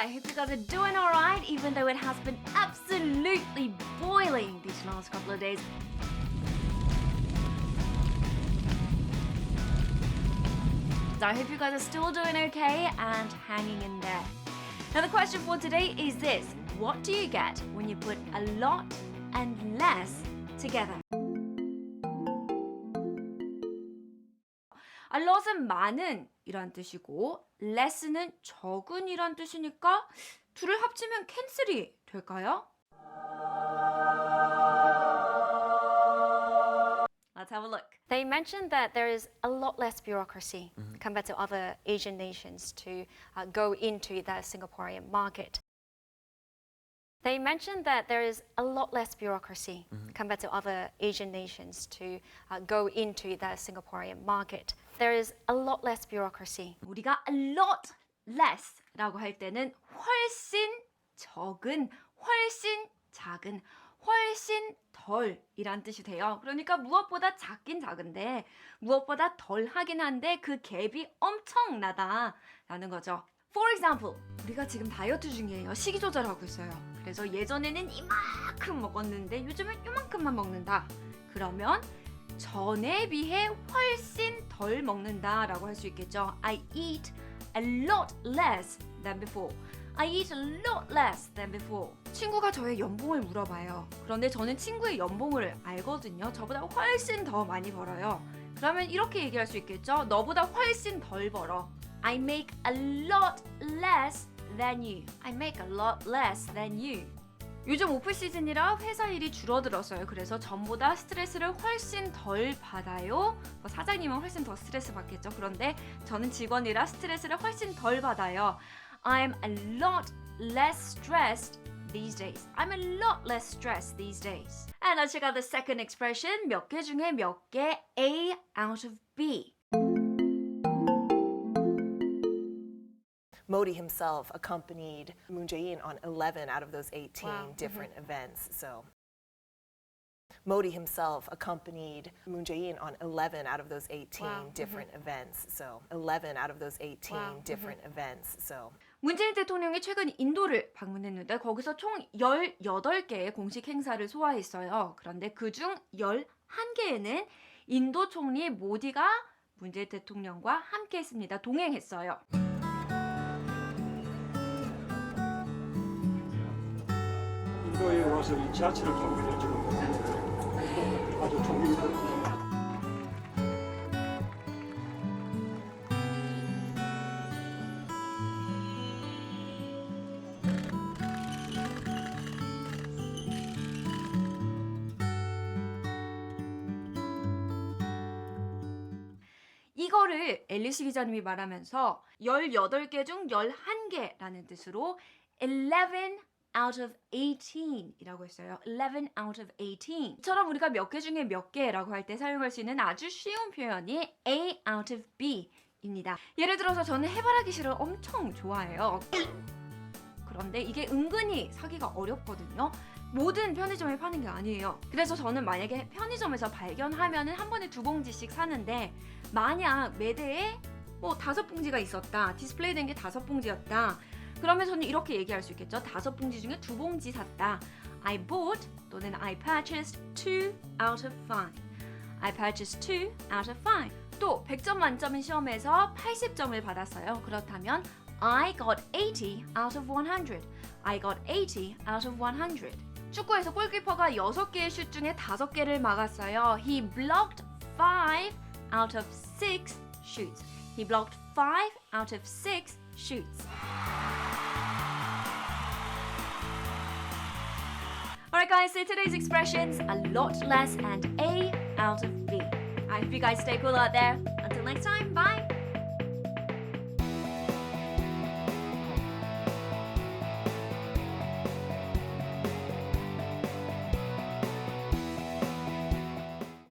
I hope you guys are doing alright, even though it has been absolutely boiling these last couple of days. So I hope you guys are still doing okay and hanging in there. Now, the question for today is this What do you get when you put a lot and less together? A lot은 많은 이란 뜻이고 less는 적은 이란 뜻이니까 둘을 합치면 캔슬이 될까요? Let's have a look. They mentioned that there is a lot less bureaucracy compared to other Asian nations to uh, go into the Singaporean market. They mentioned that there is a lot less bureaucracy compared to other Asian nations to uh, go into the Singaporean market. There is a lot less bureaucracy. 우리가 a lot less라고 할 때는 훨씬 적은, 훨씬 작은, 훨씬 덜이란 뜻이 돼요. 그러니까 무엇보다 작긴 작은데 무엇보다 덜 하긴 한데 그 갭이 엄청나다라는 거죠. For example, 우리가 지금 다이어트 중이에요. 식이 조절하고 있어요. 그래서 예전에는 이만큼 먹었는데 요즘은 이만큼만 먹는다. 그러면 전에 비해 훨씬 덜 먹는다라고 할 수 있겠죠. I eat a lot less than before. I eat a lot less than before. 친구가 저의 연봉을 물어봐요. 그런데 저는 친구의 연봉을 알거든요. 저보다 훨씬 더 많이 벌어요. 그러면 이렇게 얘기할 수 있겠죠. 너보다 훨씬 덜 벌어. I make a lot less than you. I make a lot less than you. 요즘 오프 시즌이라 회사 일이 줄어들었어요. 그래서 전보다 스트레스를 훨씬 덜 받아요. 뭐 사장님은 훨씬 더 스트레스 받겠죠. 그런데 저는 직원이라 스트레스를 훨씬 덜 받아요. I'm a lot less stressed these days. I'm a lot less stressed these days. And let's check out the second expression. 몇 개 중에 몇 개 A out of B. Modi himself accompanied Moon Jae-in on 11 out of those 18 Wow. different events. So Modi himself accompanied Moon Jae-in on 11 out of those 18 Wow. different events. So 11 out of those 18 Wow. different events. So 문재인 대통령이 최근 인도를 방문했는데 거기서 총 18개의 공식 행사를 소화했어요. 그런데 그중 11개에는 인도 총리 모디가 문재인 대통령과 함께 했습니다. 동행했어요. 인도에 와서 이 지하철을 타고 지금 아주 좋은 이거를 앨리시 기자님이 말하면서 18개 중 11개라는 뜻으로 11 out of 18 이라고 했어요. 11 out of 18. 이처럼 우리가 몇 개 중에 몇 개라고 할 때 사용할 수 있는 아주 쉬운 표현이 A out of B입니다. 예를 들어서 저는 해바라기 씨를 엄청 좋아해요. 그런데 이게 은근히 사기가 어렵거든요. 모든 편의점에 파는 게 아니에요. 그래서 저는 만약에 편의점에서 발견하면은 한 번에 두 봉지씩 사는데 만약 매대에 뭐 다섯 봉지가 있었다. 디스플레이 된 게 다섯 봉지였다. 그러면 저는 이렇게 얘기할 수 있겠죠. 다섯 봉지 중에 두 봉지 샀다. I bought 또는 I purchased two out of five. I purchased two out of five. 또 100점 만점인 시험에서 80점을 받았어요. 그렇다면 I got 80 out of 100. I got 80 out of 100. 축구에서 골키퍼가 6개의 슛 중에 5개를 막았어요. He blocked 5 out of 6 shoots. He blocked 5 out of 6 shoots. Alright guys, so today's expressions a lot less and A out of B. I hope you guys stay cool out there. Until next time, bye!